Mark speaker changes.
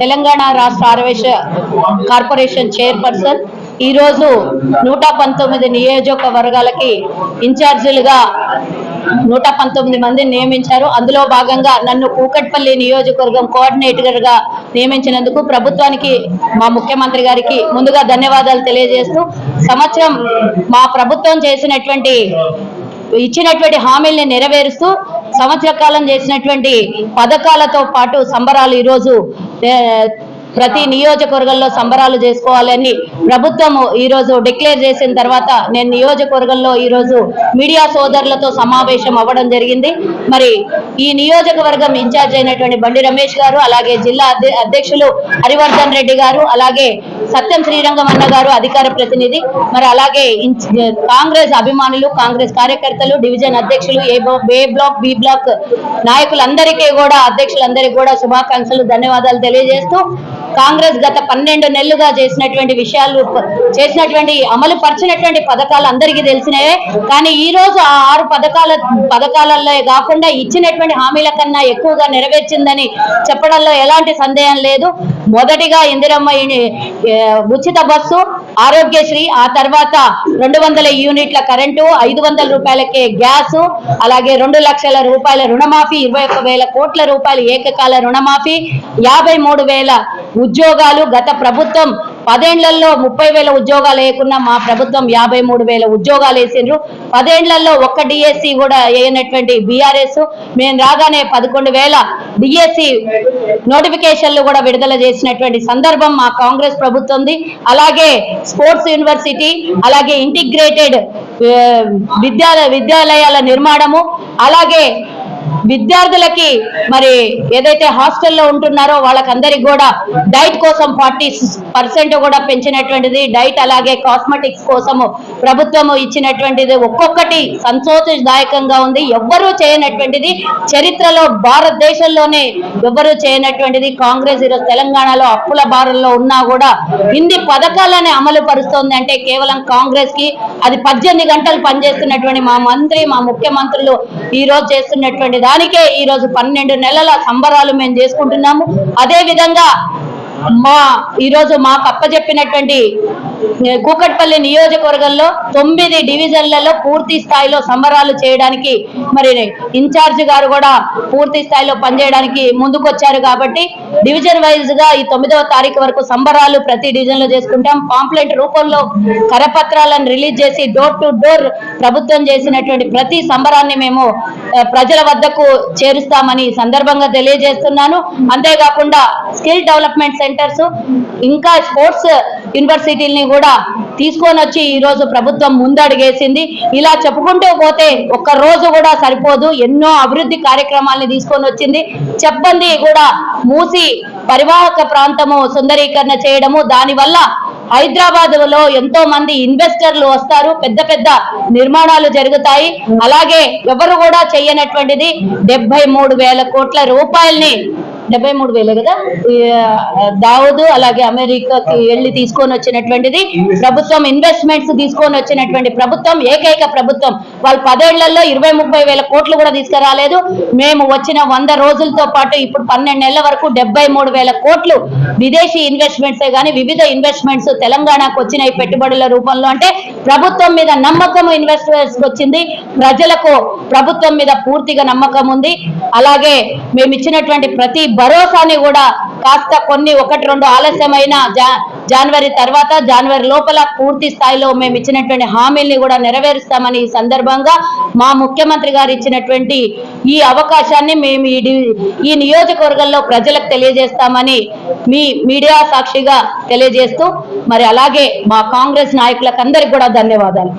Speaker 1: తెలంగాణ రాష్ట్ర ఆరవేశ corporation chairperson. ఈరోజు నూట పంతొమ్మిది నియోజకవర్గాలకి ఇన్ఛార్జీలుగా నూట పంతొమ్మిది మందిని నియమించారు. అందులో భాగంగా నన్ను కూకట్పల్లి నియోజకవర్గం కోఆర్డినేటర్గా నియమించినందుకు ప్రభుత్వానికి మా ముఖ్యమంత్రి గారికి ముందుగా ధన్యవాదాలు తెలియజేస్తూ సంవత్సరం మా ప్రభుత్వం చేసినటువంటి ఇచ్చినటువంటి హామీల్ని నెరవేరుస్తూ సంవత్సర కాలం చేసినటువంటి పథకాలతో పాటు సంబరాలు ఈరోజు ప్రతి నియోజకవర్గంలో సంబరాలు చేసుకోవాలని ప్రభుత్వం ఈరోజు డిక్లేర్ చేసిన తర్వాత నేను నియోజకవర్గంలో ఈరోజు మీడియా సోదరులతో సమావేశం అవ్వడం జరిగింది. మరి ఈ నియోజకవర్గం ఇన్ఛార్జ్ అయినటువంటి బండి రమేష్ గారు అలాగే జిల్లా అధ్య- అధ్యక్షులు హరివర్ధన్ రెడ్డి గారు అలాగే సత్యం శ్రీరంగం అన్న గారు అధికార ప్రతినిధి. మరి అలాగే కాంగ్రెస్ అభిమానులు కాంగ్రెస్ కార్యకర్తలు డివిజన్ అధ్యక్షులు A A block B block నాయకులందరికీ కూడా అధ్యక్షులందరికీ కూడా శుభాకాంక్షలు ధన్యవాదాలు తెలియజేస్తూ కాంగ్రెస్ గత పన్నెండు నెలలుగా చేసినటువంటి విషయాలు చేసినటువంటి అమలు పరిచినటువంటి పథకాలు అందరికీ తెలిసినవే కానీ ఈ రోజు ఆ ఆరు పథకాల పథకాలలో కాకుండా ఇచ్చినటువంటి హామీల కన్నా ఎక్కువగా నెరవేర్చిందని చెప్పడంలో ఎలాంటి సందేహం లేదు. మొదటిగా ఇందిరమ్మ ఉచిత బస్సు ఆరోగ్యశ్రీ ఆ తర్వాత రెండు వందల యూనిట్ల కరెంటు ఐదు వందల రూపాయలకే గ్యాస్ అలాగే రెండు లక్షల రూపాయల రుణమాఫీ ఇరవై ఒక్క వేల కోట్ల రూపాయల ఏకకాల రుణమాఫీ యాభై మూడు వేల ఉద్యోగాలు గత ప్రభుత్వం పదేండ్లలో ముప్పై వేల ఉద్యోగాలు వేయకుండా మా ప్రభుత్వం యాభై మూడు వేల ఉద్యోగాలు వేసిండ్రు. పదేండ్లలో ఒక్క డిఎస్సి కూడా వేయనటువంటి బీఆర్ఎస్ మేము రాగానే పదకొండు వేల డిఎస్సి నోటిఫికేషన్లు కూడా విడుదల చేసినటువంటి సందర్భం మా కాంగ్రెస్ ప్రభుత్వం అలాగే స్పోర్ట్స్ యూనివర్సిటీ అలాగే ఇంటిగ్రేటెడ్ విద్యాలయ విద్యాలయాల నిర్మాణము అలాగే విద్యార్థులకి మరి ఏదైతే హాస్టల్లో ఉంటున్నారో వాళ్ళకందరికి కూడా డైట్ కోసం ఫార్టీ పర్సెంట్ కూడా పెంచినటువంటిది. డైట్ అలాగే కాస్మెటిక్స్ కోసము ప్రభుత్వము ఇచ్చినటువంటిది ఒక్కొక్కటి సంతోషదాయకంగా ఉంది. ఎవ్వరూ చేయనటువంటిది చరిత్రలో భారతదేశంలోనే ఎవ్వరూ చేయనటువంటిది. కాంగ్రెస్ ఈరోజు తెలంగాణలో అప్పుల భారంలో ఉన్నా కూడా ఇన్ని పథకాలని అమలు పరుస్తోంది అంటే కేవలం కాంగ్రెస్కి అది పద్దెనిమిది గంటలు పనిచేస్తున్నటువంటి మా మంత్రి మా ముఖ్యమంత్రులు ఈ రోజు చేస్తున్నటువంటి దానికే ఈ రోజు పన్నెండు నెలల సంబరాలు మేము చేసుకుంటున్నాము. అదే విధంగా మా ఈరోజు మాకు అప్పచెప్పినటువంటి కూకట్పల్లి నియోజకవర్గంలో తొమ్మిది డివిజన్లలో పూర్తి స్థాయిలో సంబరాలు చేయడానికి మరి ఇన్ఛార్జ్ గారు కూడా పూర్తి స్థాయిలో పనిచేయడానికి ముందుకొచ్చారు కాబట్టి డివిజన్ వైజ్గా ఈ తొమ్మిదవ తారీఖు వరకు సంబరాలు ప్రతి డివిజన్లో చేసుకుంటాం. పాంప్లెంట్ రూపంలో కరపత్రాలను రిలీజ్ చేసి డోర్ టు డోర్ ప్రభుత్వం చేసినటువంటి ప్రతి సంబరాన్ని మేము ప్రజల వద్దకు చేరుస్తామని సందర్భంగా తెలియజేస్తున్నాను. అంతేకాకుండా స్కిల్ డెవలప్మెంట్ సెంటర్స్ ఇంకా స్పోర్ట్స్ యూనివర్సిటీలని కూడా తీసుకొని వచ్చి ఈ రోజు ప్రభుత్వం ముందడుగేసింది. ఇలా చెప్పుకుంటూ పోతే ఒక్క రోజు కూడా సరిపోదు. ఎన్నో అభివృద్ధి కార్యక్రమాల్ని తీసుకొని వచ్చింది. చెప్పండి కూడా మూసి పరివాహక ప్రాంతము సుందరీకరణ చేయడము. దానివల్ల హైదరాబాద్లో ఎంతో మంది ఇన్వెస్టర్లు వస్తారు. పెద్ద పెద్ద నిర్మాణాలు జరుగుతాయి. అలాగే ఎవరు కూడా చేయనటువంటిది డెబ్బై మూడు వేల కోట్ల రూపాయల్ని డెబ్బై మూడు వేలే కదా? దావుదు అలాగే అమెరికాకి వెళ్ళి తీసుకొని వచ్చినటువంటిది ప్రభుత్వం ఇన్వెస్ట్మెంట్స్ తీసుకొని వచ్చినటువంటి ప్రభుత్వం ఏకైక ప్రభుత్వం. వాళ్ళు పదేళ్ళలో ఇరవై ముప్పై వేల కోట్లు కూడా తీసుకురాలేదు. మేము వచ్చిన వంద రోజులతో పాటు ఇప్పుడు పన్నెండు నెలల వరకు డెబ్బై మూడు వేల కోట్లు విదేశీ ఇన్వెస్ట్మెంట్స్ కానీ వివిధ ఇన్వెస్ట్మెంట్స్ తెలంగాణకు వచ్చినాయి పెట్టుబడుల రూపంలో. అంటే ప్రభుత్వం మీద నమ్మకం ఇన్వెస్టర్స్ వచ్చింది ప్రజలకు ప్రభుత్వం మీద పూర్తిగా నమ్మకం ఉంది. అలాగే మేము ఇచ్చినటువంటి ప్రతి భరోసాని కూడా కాస్త కొన్ని ఒకటి రెండు ఆలస్యమైన జా జనవరి తర్వాత జనవరి లోపల పూర్తి స్థాయిలో మేము ఇచ్చినటువంటి హామీల్ని కూడా నెరవేరుస్తామని ఈ సందర్భంగా మా ముఖ్యమంత్రి గారు ఇచ్చినటువంటి ఈ అవకాశాన్ని మేము ఈ నియోజకవర్గంలో ప్రజలకు తెలియజేస్తామని మీ మీడియా సాక్షిగా తెలియజేస్తూ మరి అలాగే మా కాంగ్రెస్ నాయకులకు అందరికి కూడా ధన్యవాదాలు.